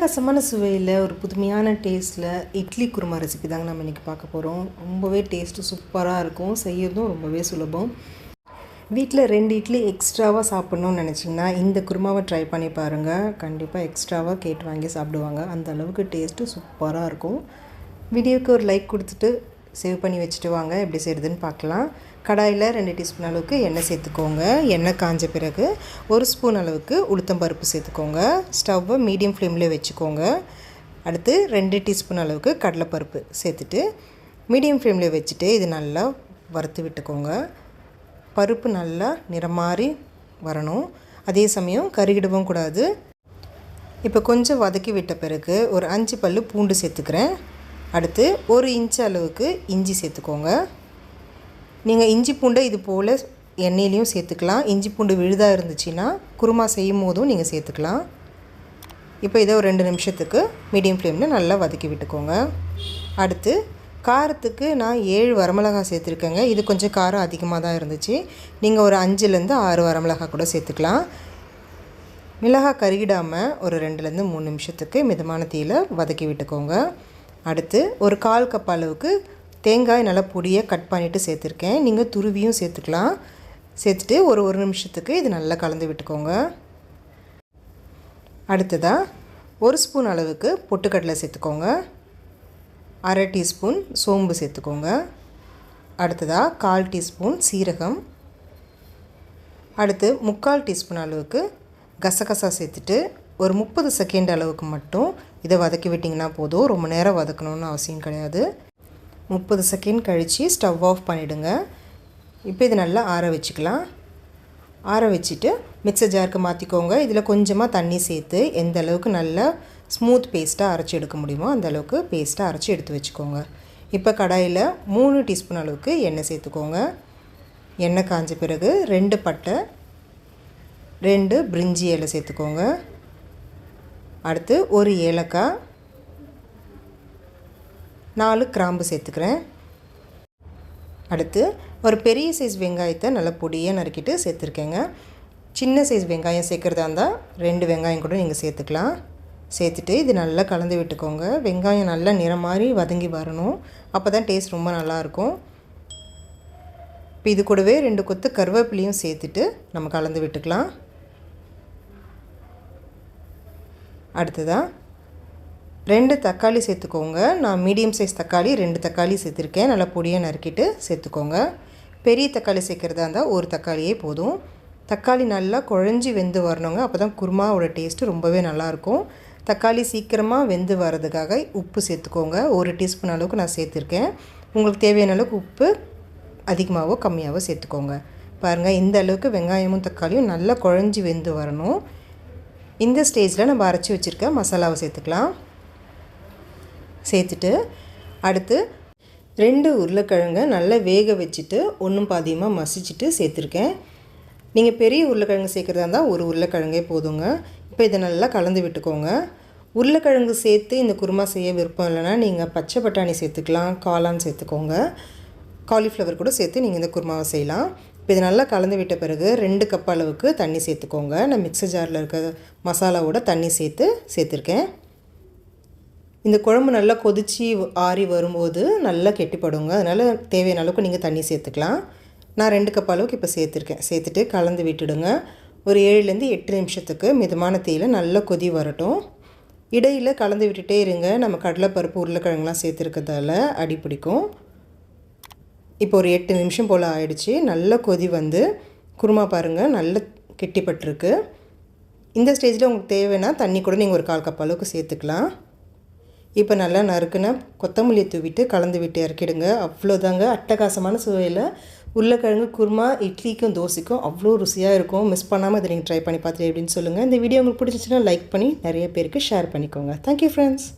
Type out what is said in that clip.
அட்டகாசமான சுவையில் ஒரு புதுமையான டேஸ்ட்டில் இட்லி குருமா ரெசிபி தாங்க நம்ம இன்றைக்கி பார்க்க போகிறோம் ரொம்பவே டேஸ்ட்டு சூப்பராக இருக்கும். செய்யறதும் ரொம்பவே சுலபம். வீட்டில் ரெண்டு இட்லி எக்ஸ்ட்ராவாக சாப்பிட்ணுன்னு நினச்சிங்கன்னா இந்த குருமாவை ட்ரை பண்ணி பாருங்கள் கண்டிப்பாக எக்ஸ்ட்ராவாக கேட்டு வாங்கி சாப்பிடுவாங்க. அந்த அளவுக்கு டேஸ்ட்டு சூப்பராக இருக்கும். வீடியோவுக்கு ஒரு லைக் கொடுத்துட்டு சேவ் பண்ணி வச்சுட்டு வாங்க. எப்படி செய்கிறதுன்னு பார்க்கலாம். கடாயில் ரெண்டு டீஸ்பூன் அளவுக்கு எண்ணெய் சேர்த்துக்கோங்க. எண்ணெய் காஞ்ச பிறகு ஒரு ஸ்பூன் அளவுக்கு உளுத்தம்பருப்பு சேர்த்துக்கோங்க. ஸ்டவ்வை மீடியம் ஃப்ளேமில் வச்சுக்கோங்க. அடுத்து ரெண்டு டீஸ்பூன் அளவுக்கு கடலைப்பருப்பு சேர்த்துட்டு மீடியம் ஃப்ளேமில் வச்சுட்டு இது நல்லா வறுத்து விட்டுக்கோங்க. பருப்பு நல்லா நிறம் மாறி வரணும். அதே சமயம் கருகிடவும் கூடாது. இப்போ கொஞ்சம் வதக்கி விட்ட பிறகு ஒரு அஞ்சு பல் பூண்டு சேர்த்துக்கிறேன். அடுத்து ஒரு இன்ச் அளவுக்கு இஞ்சி சேர்த்துக்கோங்க. நீங்கள் இஞ்சி பூண்டை இது போல் எண்ணெயிலையும் சேர்த்துக்கலாம். இஞ்சி பூண்டு விழுதாக இருந்துச்சுன்னா குருமா செய்யும் போதும் நீங்கள் சேர்த்துக்கலாம். இப்போ இதை ஒரு ரெண்டு நிமிஷத்துக்கு மீடியம் ஃப்ளேமில் நல்லா வதக்கி விட்டுக்கோங்க. அடுத்து காரத்துக்கு நான் ஏழு வரமிளகாய் சேர்த்துருக்கேங்க. இது கொஞ்சம் காரம் அதிகமாக தான் இருந்துச்சு. நீங்கள் ஒரு அஞ்சுலேருந்து ஆறு வரமிளகாய் கூட சேர்த்துக்கலாம். மிளகாய் கருகிடாமல் ஒரு ரெண்டுலேருந்து மூணு நிமிஷத்துக்கு மிதமான தீயில் வதக்கி விட்டுக்கோங்க. அடுத்து ஒரு கால் கப் அளவுக்கு தேங்காய் நல்லா பொடியாக கட் பண்ணிவிட்டு சேர்த்துருக்கேன். நீங்கள் துருவியும் சேர்த்துக்கலாம். சேர்த்துட்டு ஒரு ஒரு நிமிஷத்துக்கு இது நல்லா கலந்து விட்டுக்கோங்க. அடுத்ததாக ஒரு ஸ்பூன் அளவுக்கு பொட்டுக்கடலை சேர்த்துக்கோங்க. அரை டீஸ்பூன் சோம்பு சேர்த்துக்கோங்க. அடுத்ததாக கால் டீஸ்பூன் சீரகம். அடுத்து முக்கால் டீஸ்பூன் அளவுக்கு கசகசா சேர்த்துட்டு ஒரு முப்பது செகண்ட் அளவுக்கு மட்டும் இதை வதக்கி விட்டிங்கன்னா போதும். ரொம்ப நேரம் வதக்கணுன்னு அவசியம் கிடையாது. முப்பது செகண்ட் கழித்து ஸ்டவ் ஆஃப் பண்ணிவிடுங்க இப்போ இது நல்லா ஆற வச்சுக்கலாம். ஆற வச்சுட்டு மிக்சர் ஜாருக்கு மாற்றிக்கோங்க இதில் கொஞ்சமாக தண்ணி சேர்த்து எந்த அளவுக்கு நல்லா ஸ்மூத் பேஸ்ட்டாக அரைச்சி எடுக்க முடியுமோ அந்த அளவுக்கு பேஸ்ட்டாக அரைச்சி எடுத்து வச்சுக்கோங்க. இப்போ கடாயில் மூணு டீஸ்பூன் அளவுக்கு எண்ணெய் சேர்த்துக்கோங்க. எண்ணெய் காஞ்ச பிறகு ரெண்டு பட்டை ரெண்டு பிரிஞ்சி இலை சேர்த்துக்கோங்க. அடுத்து ஒரு ஏலக்காய் நாலு கிராம்பு சேர்த்துக்கிறேன். அடுத்து ஒரு பெரிய சைஸ் வெங்காயத்தை நல்லா பொடியாக நறுக்கிட்டு சேர்த்துருக்கேங்க. சின்ன சைஸ் வெங்காயம் சேர்க்குறதா இருந்தால் ரெண்டு வெங்காயம் கூட நீங்கள் சேர்த்துக்கலாம். சேர்த்துட்டு இது நல்லா கலந்து விட்டுக்கோங்க. வெங்காயம் நல்லா நிறம் மாதிரி வதங்கி வரணும். அப்போ தான் டேஸ்ட் ரொம்ப நல்லாயிருக்கும் இப்போ இது கூடவே ரெண்டு கொத்து கருவேப்பிலையும் சேர்த்துட்டு நம்ம கலந்து விட்டுக்கலாம். அடுத்ததாக ரெண்டு தக்காளி சேர்த்துக்கோங்க. நான் மீடியம் சைஸ் தக்காளி ரெண்டு தக்காளி சேர்த்துருக்கேன். நல்லா பொடியாக நறுக்கிட்டு சேர்த்துக்கோங்க. பெரிய தக்காளி சேர்க்குறதா இருந்தால் ஒரு தக்காளியே போதும். தக்காளி நல்லா குழஞ்சி வெந்து வரணுங்க. அப்போ தான் குருமாவோட டேஸ்ட்டு ரொம்பவே நல்லாயிருக்கும். தக்காளி சீக்கிரமாக வெந்து வர்றதுக்காக உப்பு சேர்த்துக்கோங்க. ஒரு டீஸ்பூன் அளவுக்கு நான் சேர்த்துருக்கேன். உங்களுக்கு தேவையான அளவுக்கு உப்பு அதிகமாகவோ கம்மியாகவோ சேர்த்துக்கோங்க. பாருங்கள் இந்த அளவுக்கு வெங்காயமும் தக்காளியும் நல்லா குழஞ்சி வெந்து வரணும். இந்த ஸ்டேஜில் நம்ம அரைச்சி வச்சுருக்க மசாலாவை சேர்த்துக்கலாம். சேர்த்துட்டு அடுத்து ரெண்டு உருளைக்கிழங்கை நல்லா வேக வச்சுட்டு ஒன்றும் பாதியமாக மசிச்சுட்டு சேர்த்துருக்கேன். நீங்கள் பெரிய உருளைக்கிழங்கு சேர்க்குறதா இருந்தால் ஒரு உருளைக்கிழங்கே போதுங்க. இப்போ இதை நல்லா கலந்து விட்டுக்கோங்க. உருளைக்கிழங்கு சேர்த்து இந்த குருமா செய்ய விருப்பம் இல்லைன்னா நீங்கள் பச்சை பட்டாணி சேர்த்துக்கலாம் காளான் சேர்த்துக்கோங்க. காலிஃப்ளவர் கூட சேர்த்து நீங்கள் இந்த குருமாவை செய்யலாம். இப்போ இது நல்லா கலந்து விட்ட பிறகு ரெண்டு கப் அளவுக்கு தண்ணி சேர்த்துக்கோங்க. நான் மிக்சர் ஜாரில் இருக்க மசாலாவோட தண்ணி சேர்த்து சேர்த்துருக்கேன். இந்த குழம்பு நல்லா கொதித்து ஆறி வரும்போது நல்லா கெட்டிப்படுங்க. அதனால் தேவையான அளவுக்கு நீங்கள் தண்ணி சேர்த்துக்கலாம். நான் ரெண்டு கப் அளவுக்கு இப்போ சேர்த்துருக்கேன். சேர்த்துட்டு கலந்து விட்டுடுங்க. ஒரு ஏழுலேருந்து எட்டு நிமிஷத்துக்கு மிதமான தீயில் நல்லா கொதி வரட்டும். இடையில் கலந்து விட்டுட்டே இருங்க. நம்ம கடலைப்பருப்பு உருளைக்கிழங்குலாம் சேர்த்துருக்கிறதால அடி பிடிக்கும். இப்போ ஒரு எட்டு நிமிஷம் போல் ஆயிடுச்சு. நல்ல கொதி வந்து குருமா பாருங்கள் நல்லா கெட்டிப்பட்டிருக்கு. இந்த ஸ்டேஜில் உங்களுக்கு தேவைன்னா தண்ணி கூட நீங்கள் ஒரு கால் கப் அளவுக்கு சேர்த்துக்கலாம். இப்போ நல்லா நறுக்குன கொத்தமல்லியை தூவிட்டு கலந்து விட்டு இறக்கிடுங்க. அவ்வளோதாங்க அட்டகாசமான சுவையில். உருளைக்கிழங்கு குருமா இட்லிக்கும் தோசைக்கும் அவ்வளோ ருசியாக இருக்கும். மிஸ் பண்ணாமல் இதை நீங்கள் ட்ரை பண்ணி பார்த்துட்டு அப்படின்னு சொல்லுங்கள் இந்த வீடியோ உங்களுக்கு பிடிச்சிச்சின்னா லைக் பண்ணி நிறைய பேருக்கு ஷேர் பண்ணிக்கோங்க. Thank you friends